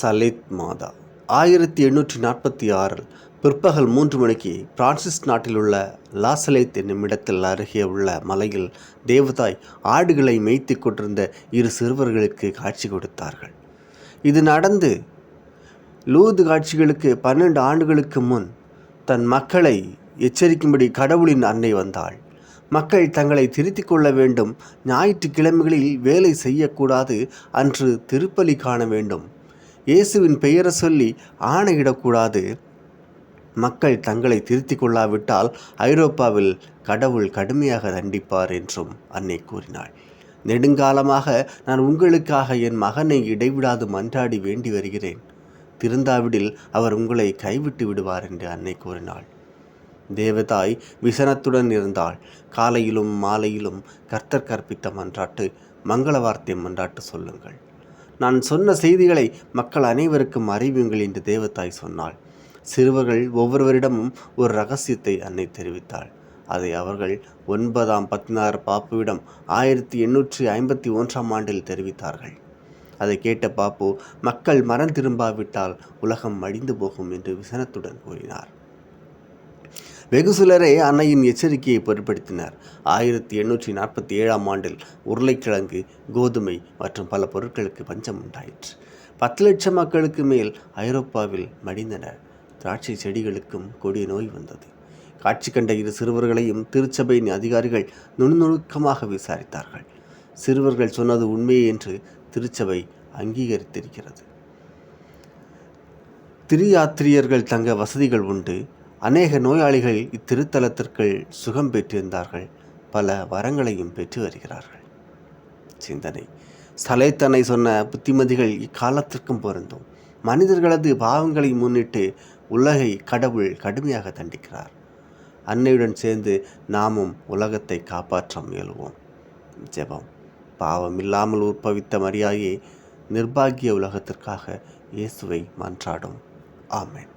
Salette மாதா. ஆயிரத்தி எண்ணூற்றி நாற்பத்தி ஆறில் பிற்பகல் மூன்று மணிக்கு பிரான்சிஸ் நாட்டில் உள்ள லாசலேத் என்னும் இடத்தில் அருகே உள்ள மலையில் தேவதாய் ஆடுகளை மேய்த்து கொண்டிருந்த இரு சிறுவர்களுக்கு காட்சி கொடுத்தார்கள். இது நடந்து லூது காட்சிகளுக்கு பன்னெண்டு ஆண்டுகளுக்கு முன் தன் மக்களை எச்சரிக்கும்படி கடவுளின் அன்னை வந்தாள். மக்கள் தங்களை திருத்திக் கொள்ள வேண்டும் ஞாயிற்றுக்கிழமைகளில் வேலை செய்யக்கூடாது அன்று திருப்பலி காண வேண்டும் இயேசுவின் பெயரை சொல்லி ஆணையிடக்கூடாது. மக்கள் தங்களை திருத்திக் கொள்ளாவிட்டால் ஐரோப்பாவில் கடவுள் கடுமையாக தண்டிப்பார் என்றும் அன்னை கூறினாள். நெடுங்காலமாக நான் உங்களுக்காக என் மகனை இடைவிடாது மன்றாடி வேண்டி வருகிறேன். திருந்தாவிடில் அவர் உங்களை கைவிட்டு விடுவார் என்று அன்னை கூறினாள். தேவதாய் விசனத்துடன் இருந்தாள். காலையிலும் மாலையிலும் கர்த்தர் கற்பித்த மன்றாட்டு மங்கள வார்த்தை மன்றாட்டு சொல்லுங்கள். நான் சொன்ன செய்திகளை மக்கள் அனைவருக்கும் அறிவியுங்கள் என்று தேவத்தாய் சொன்னாள். சிறுவர்கள் ஒவ்வொருவரிடமும் ஒரு ரகசியத்தை அன்னை தெரிவித்தாள். அதை அவர்கள் ஒன்பதாம் பத்தினார் பாப்புவிடம் ஆயிரத்தி எண்ணூற்றி ஐம்பத்தி ஒன்றாம் ஆண்டில் தெரிவித்தார்கள். அதை கேட்ட பாப்பு மக்கள் மரம் திரும்பாவிட்டால் உலகம் மடிந்து போகும் என்று விசனத்துடன் கூறினார். வெகு சிலரே அன்னையின் எச்சரிக்கையை பொருட்படுத்தினர். ஆயிரத்தி எண்ணூற்றி நாற்பத்தி ஏழாம் ஆண்டில் உருளைக்கிழங்கு கோதுமை மற்றும் பல பொருட்களுக்கு பஞ்சம் உண்டாயிற்று. பத்து லட்சம் மக்களுக்கு மேல் ஐரோப்பாவில் மடிந்தனர் திராட்சை செடிகளுக்கும் கொடிய நோய் வந்தது. காட்சி கண்ட இரு சிறுவர்களையும் திருச்சபையின் அதிகாரிகள் நுணுநுணுக்கமாக விசாரித்தார்கள். சிறுவர்கள் சொன்னது உண்மையே என்று திருச்சபை அங்கீகரித்திருக்கிறது. திரியாத்திரியர்கள் தங்க வசதிகள் உண்டு. அநேக நோயாளிகள் இத்திருத்தலத்திற்கு சுகம் பெற்றிருந்தார்கள். பல வரங்களையும் பெற்று வருகிறார்கள். சிந்தனை. சலைத்தனை சொன்ன புத்திமதிகள் இக்காலத்திற்கும் பொருந்தும். மனிதர்களது பாவங்களை முன்னிட்டு உலகை கடவுள் கடுமையாக தண்டிக்கிறார். அன்னையுடன் சேர்ந்து நாமும் உலகத்தை காப்பாற்ற முயல்வோம். ஜெபம். பாவம் இல்லாமல் உற்பவித்த மரியாயே நிர்பாகிய உலகத்திற்காக இயேசுவை மன்றாடும். ஆமேன்.